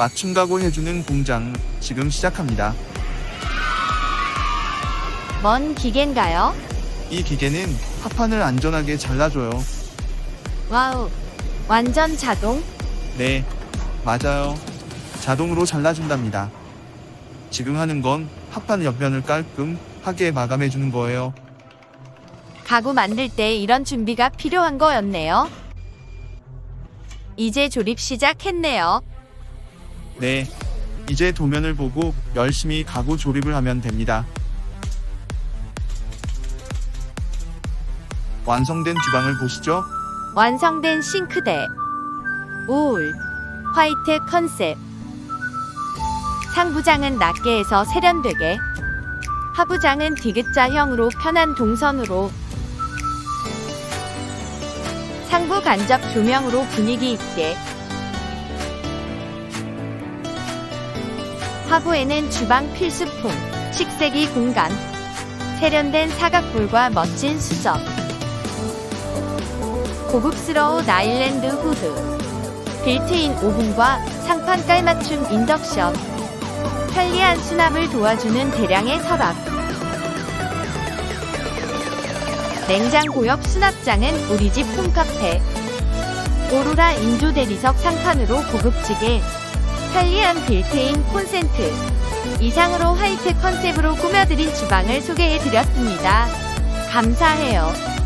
맞춤 가구 해주는 공장 지금 시작합니다. 뭔 기계인가요? 이 기계는 합판을 안전하게 잘라줘요. 와우. 완전 자동? 네, 맞아요. 자동으로 잘라준답니다. 지금 하는 건 합판 옆면을 깔끔하게 마감해주는 거예요. 가구 만들 때 이런 준비가 필요한 거였네요. 이제 조립 시작했네요. 네, 이제 도면을 보고 열심히 가구 조립을 하면 됩니다. 완성된 주방을 보시죠. 완성된 싱크대. 우울. 화이트 컨셉. 상부장은 해서 세련되게. 하부장은 디귿자형으로 편한 동선으로. 상부 간접 조명으로 분위기 있게. 하부에는 주방 필수품, 식세기 공간. 세련된 사각볼과 멋진 수접. 고급스러운 아일랜드 후드, 빌트인 오븐과 상판 깔맞춤 인덕션, 편리한 수납을 도와주는 대량의 서랍, 냉장고 옆 수납장은 우리 집 홈카페, 오로라 인조 대리석 상판으로 고급지게, 편리한 빌트인 콘센트, 이상으로 화이트 컨셉으로 꾸며드린 주방을 소개해드렸습니다. 감사해요.